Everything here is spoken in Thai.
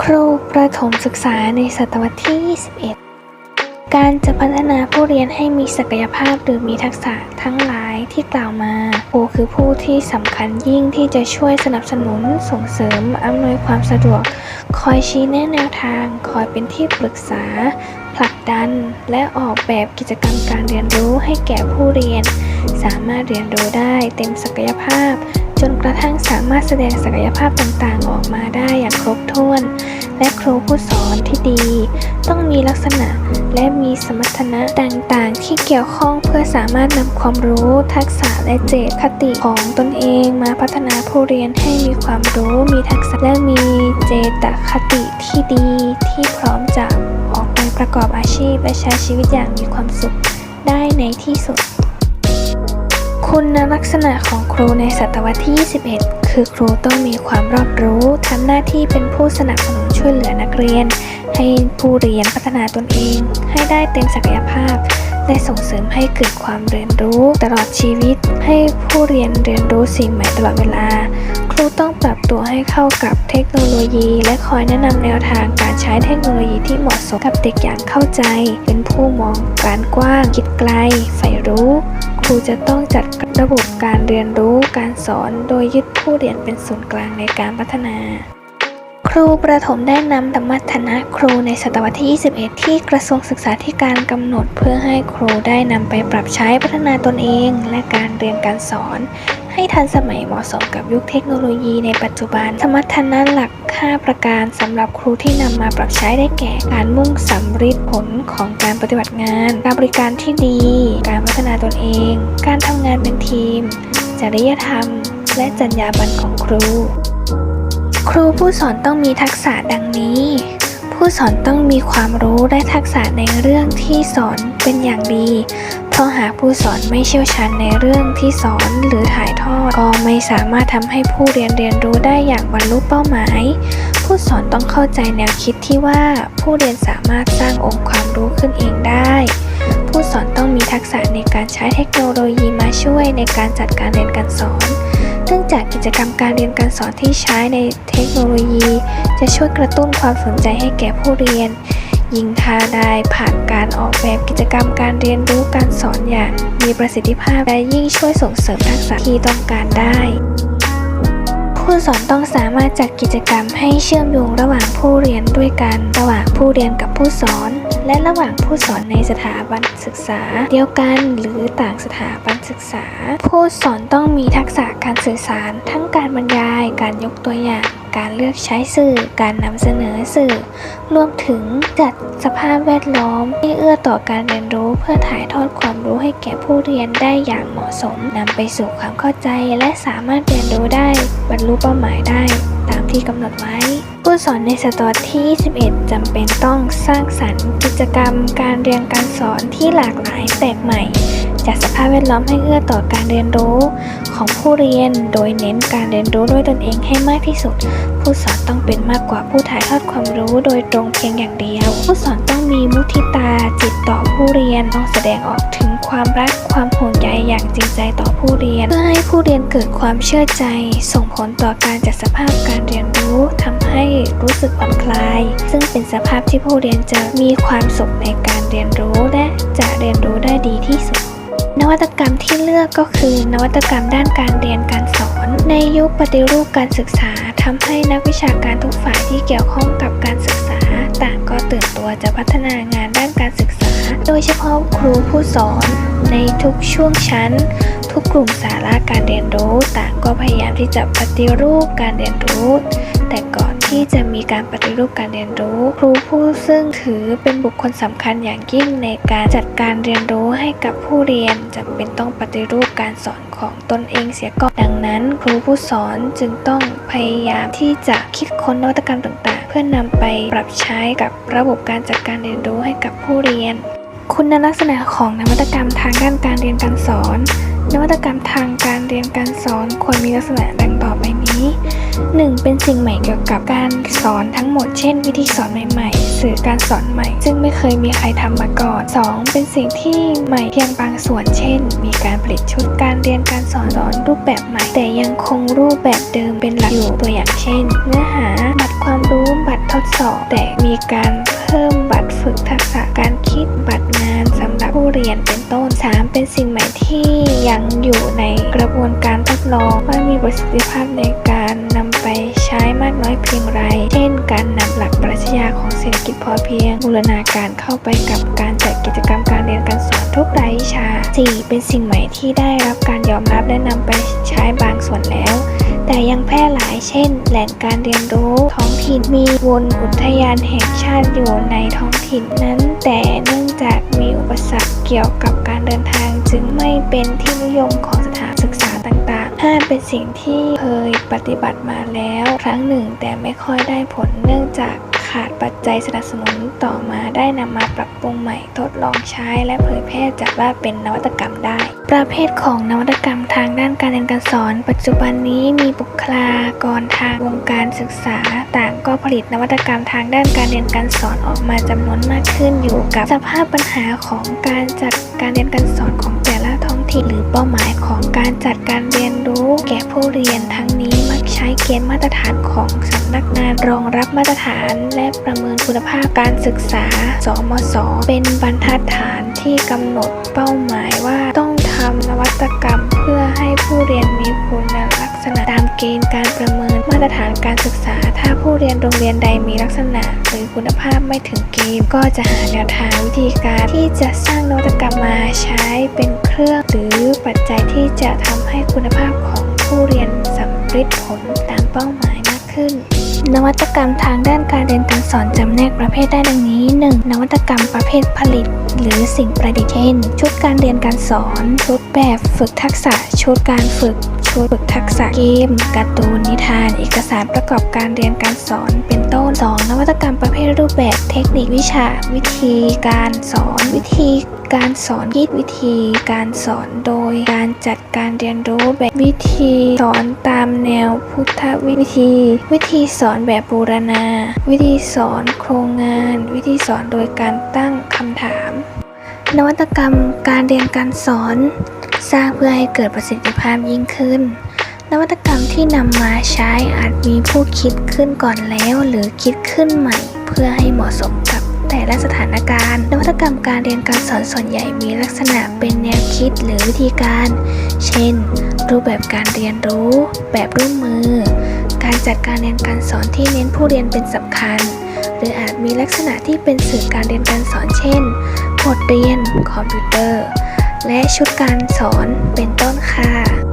ครูประถมศึกษาในศตวรรษที่ 21 การจะพัฒนาผู้เรียนให้มีศักยภาพหรือมีทักษะทั้งหลายที่กล่าวมาครูคือผู้ที่สำคัญยิ่งที่จะช่วยสนับสนุนส่งเสริมอำนวยความสะดวก คอยชี้แนะแนวทาง คอยเป็นที่ปรึกษา ผลักดัน และออกแบบกิจกรรมการเรียนรู้ให้แก่ผู้เรียน สามารถเรียนรู้ได้เต็มศักยภาพ จนกระทั่งสามารถแสดงศักยภาพต่างๆ ออกมาได้อย่างครบถ้วน และครูผู้สอนที่ดี ต้องมีลักษณะและมีสมรรถนะต่างๆ ที่เกี่ยวข้องเพื่อสามารถนำความรู้ ทักษะและเจตคติของตนเองมาพัฒนาผู้เรียนให้มีความรู้ มีทักษะและมีเจตคติที่ดีที่พร้อมจะออกไปประกอบอาชีพและใช้ชีวิตอย่างมีความสุขได้ในที่สุด คุณลักษณะของครูในศตวรรษที่ 21 คือครูต้องมีความรอบรู้ทำหน้าที่เป็นผู้สนับสนุนช่วยเหลือนักเรียน ให้ผู้เรียนพัฒนาตนเอง ให้ได้เต็มศักยภาพ และส่งเสริมให้เกิดความเรียนรู้ ตลอดชีวิต ให้ผู้เรียนเรียนรู้สิ่งใหม่ตลอดเวลา ครูต้องปรับตัวให้เข้ากับเทคโนโลยี และคอยแนะนำแนวทางการใช้เทคโนโลยีที่เหมาะสมกับเด็กอย่างเข้าใจ เป็นผู้มองการกว้างคิดไกลใฝ่รู้ รูจะต้องจัดระบบการเรียนรู้การสอนโดยยึดผู้เรียนเป็นศูนย์กลางในการพัฒนา ครูประถมได้นำธรรมทนะครูในศตวรรษที่ 21 ที่กระทรวงศึกษาธิการกำหนด เพื่อให้ครูได้นำไปปรับใช้พัฒนาตนเอง และการเรียนการสอน ให้ทันสมัยเหมาะสมกับยุคเทคโนโลยีในปัจจุบัน สมรรถนะหลัก 5 ประการสำหรับครูที่นำมาปรับใช้ได้แก่ การมุ่งสำฤทธิ์ผลของการปฏิบัติงาน การบริการที่ดี การพัฒนาตนเอง การทำงานเป็นทีม จริยธรรม และจรรยาบรรณของครู ครูผู้สอนต้องมีทักษะดังนี้ ผู้สอนต้องมีความรู้และทักษะในเรื่องที่สอนเป็นอย่างดี เพราะหากผู้สอนไม่เชี่ยวชาญในเรื่องที่สอนหรือถ่ายทอด ก็ไม่สามารถทำให้ผู้เรียนเรียนรู้ได้อย่างบรรลุเป้าหมาย ผู้สอนต้องเข้าใจแนวคิดที่ว่าผู้เรียนสามารถสร้างองค์ความรู้ขึ้นเองได้ ผู้สอนต้องมีทักษะในการใช้เทคโนโลยีมาช่วยในการจัดการเรียนการสอนเนื่องจากกิจกรรมการเรียนการสอนที่ใช้ในเทคโนโลยี จะช่วยกระตุ้นความสนใจให้แก่ผู้เรียน ยิ่งถ้าได้ผ่านการออกแบบกิจกรรมการเรียนรู้การสอนอย่างมีประสิทธิภาพและยิ่งช่วยส่งเสริมทักษะที่ต้องการได้ผู้สอนต้องสามารถจัดกิจกรรมให้เชื่อมโยงระหว่างผู้เรียนด้วยกัน ระหว่างผู้เรียนกับผู้สอน และระหว่างผู้สอนในสถาบันศึกษา เดียวกันหรือต่างสถาบันศึกษา ผู้สอนต้องมีทักษะการสื่อสาร ทั้งการบรรยาย การยกตัวอย่าง การเลือกใช้สื่อ การนำเสนอสื่อ รวมถึงจัดสภาพแวดล้อมที่เอื้อต่อการเรียนรู้เพื่อถ่ายทอดความรู้ให้แก่ผู้เรียนได้อย่างเหมาะสมนำไปสู่ความเข้าใจและสามารถเรียนรู้ได้ บรรลุเป้าหมายได้ ตามที่กำหนดไว้ ผู้สอนในศตวรรษที่ 21 จำเป็นต้องสร้างสรรค์กิจกรรม การเรียนการสอนที่หลากหลายแปลกใหม่ จัดสภาพแวดล้อมให้เอื้อต่อการเรียนรู้ของผู้เรียน โดยเน้นการเรียนรู้ด้วยตนเองให้มากที่สุด ผู้สอนต้องเป็นมากกว่าผู้ถ่ายทอดความรู้โดยตรงเพียงอย่างเดียว ผู้สอนต้องมีมุทิตาจิตต่อผู้เรียนต้องแสดงออกถึงความรักความห่วงใยอย่างจริงใจต่อผู้เรียน เพื่อให้ผู้เรียนเกิดความเชื่อใจ ส่งผลต่อการจัดสภาพการเรียนรู้ทำให้รู้สึกผ่อนคลาย ซึ่งเป็นสภาพที่ผู้เรียนจะมีความสุขในการเรียนรู้และจะเรียนรู้ได้ดีที่สุด นวัตกรรมที่เลือกก็คือ นวัตกรรมด้านการเรียนการสอน ในยุคปฏิรูปการศึกษาทำให้นักวิชาการทุกฝ่ายที่เกี่ยวข้องกับการศึกษา ต่างก็ตื่นตัวจะพัฒนางานด้านการศึกษา โดยเฉพาะครูผู้สอน ในทุกช่วงชั้น ทุกกลุ่มสาระการเรียนรู้ ต่างก็พยายามที่จะปฏิรูปการเรียนรู้ แต่ก่อน ที่จะมีการปฏิรูปการเรียนรู้ ครูผู้ซึ่งถือเป็นบุคคลสำคัญอย่างยิ่งในการจัดการเรียนรู้ให้กับผู้เรียนจำเป็นต้องปฏิรูปการสอนของตนเองเสียก่อนดังนั้น ครูผู้สอนจึงต้องพยายามที่จะคิดค้นนวัตกรรมต่าง ๆ เพื่อนำไปปรับใช้กับระบบการจัดการเรียนรู้ให้กับผู้เรียน คุณลักษณะของนวัตกรรมทางด้านการเรียนการสอน นวัตกรรมทางการเรียนการสอนควรมีลักษณะดังต่อไปนี้ 1. เป็นสิ่งใหม่เกี่ยวกับการสอนทั้งหมด เช่น วิธีสอนใหม่ๆ สื่อการสอนใหม่ ซึ่งไม่เคยมีใครทำมาก่อน 2. เป็นสิ่งที่ใหม่เพียงบางส่วน เช่น มีการผลิตชุดการเรียนการสอนสอนรูปแบบใหม่ แต่ยังคงรูปแบบเดิมเป็นหลักอยู่ตัวอย่างเช่น เนื้อหาบัตรความรู้บัตรทดสอบแต่มีการเพิ่มบัตรฝึกทักษะการคิดบัตรงานสำหรับผู้เรียนเป็นต้น 3. เป็นสิ่งใหม่ที่ยังอยู่ในกระบวนการทดลองว่ามีประสิทธิภาพในการนำไปใช้มากน้อยเพียงไร เช่น การนำหลักปรัชญาของเศรษฐกิจพอเพียงบูรณาการเข้าไปกับการจัดกิจกรรมการเรียนการส ทุกรายวิชา 4. เป็นสิ่งใหม่ที่ได้รับการยอมรับและนำไปใช้บางส่วนแล้ว แต่ยังแพร่หลายเช่น แหล่งการเรียนรู้ท้องถิ่นมีวนอุทยานแห่งชาติอยู่ในท้องถิ่นนั้น แต่เนื่องจากมีอุปสรรคเกี่ยวกับการเดินทางจึงไม่เป็นที่นิยมของสถานศึกษาต่างๆ 5. เป็นสิ่งที่เคยปฏิบัติมาแล้ว ครั้งหนึ่งแต่ไม่ค่อยได้ผลเนื่องจาก ขาดปัจจัยสนับสนุนต่อมาได้นำมาปรับปรุงใหม่ทดลองใช้และเผยแพร่จัดว่าเป็นนวัตกรรมได้ ประเภทของนวัตกรรมทางด้านการเรียนการสอน ปัจจุบันนี้มีบุคลากรทางวงการศึกษา ต่างก็ผลิตนวัตกรรมทางด้านการเรียนการสอนออกมาจำนวนมากขึ้นอยู่กับสภาพปัญหาของการจัดการเรียนการสอนของแต่ละท้องถิ่นหรือเป้าหมายของการจัดการเรียนรู้ แก่ผู้เรียนทั้งนี้มักใช้เกณฑ์มาตรฐานของสำนักงานรองรับมาตรฐานและประเมินคุณภาพการศึกษา สมศเป็นบรรทัดฐานที่กำหนดเป้าหมายว่าต้องทำนวัตกรรม เพื่อให้ผู้เรียนมีคุณลักษณะตามเกณฑ์การประเมินมาตรฐานการศึกษา ถ้าผู้เรียนโรงเรียนใดมีลักษณะ หรือคุณภาพไม่ถึงเกณฑ์ก็จะหาแนวทางวิธีการที่จะสร้างนวัตกรรมมาใช้เป็นเครื่อง หรือปัจจัยที่จะทำให้คุณภาพของผู้เรียนสำเร็จผลตามเป้าหมายมากขึ้น นวัตกรรมทางด้านการเรียนการสอนจำแนกประเภทได้ดังนี้ 1. นวัตกรรมประเภทผลิต หรือสิ่งประดิษฐ์เช่น ชุดการเรียนการสอน ชุดแบบฝึกทักษะ ชุดการฝึก ชุดฝึกทักษะเกมการ์ตูนนิทาน เอกสารประกอบการเรียนการสอน เป็นต้น 2. นวัตกรรมประเภทรูปแบบเทคนิควิชา วิธีการสอน วิธีการสอนคิดวิธีการสอนโดยการจัดการเรียนรู้แบบวิธีสอนตามแนวพุทธวิธี วิธีสอนแบบบูรณา วิธีสอนโครงงาน วิธีสอนโดยการตั้งคำถาม นวัตกรรมการเรียนการสอน สร้างเพื่อให้เกิดประสิทธิภาพยิ่งขึ้น นวัตกรรมที่นำมาใช้อาจมีผู้คิดขึ้นก่อนแล้วหรือคิดขึ้นใหม่ เพื่อให้เหมาะสมกับแต่ละสถานการณ์ นวัตกรรมการเรียนการสอนส่วนใหญ่มีลักษณะเป็นแนวคิดหรือวิธีการ เช่น รูปแบบการเรียนรู้ แบบร่วมมือ การจัดการเรียนการสอนที่เน้นผู้เรียนเป็นสำคัญ หรืออาจมีลักษณะที่เป็นสื่อการเรียนการสอนเช่นบทเรียน คอมพิวเตอร์ และชุดการสอนเป็นต้นค่ะ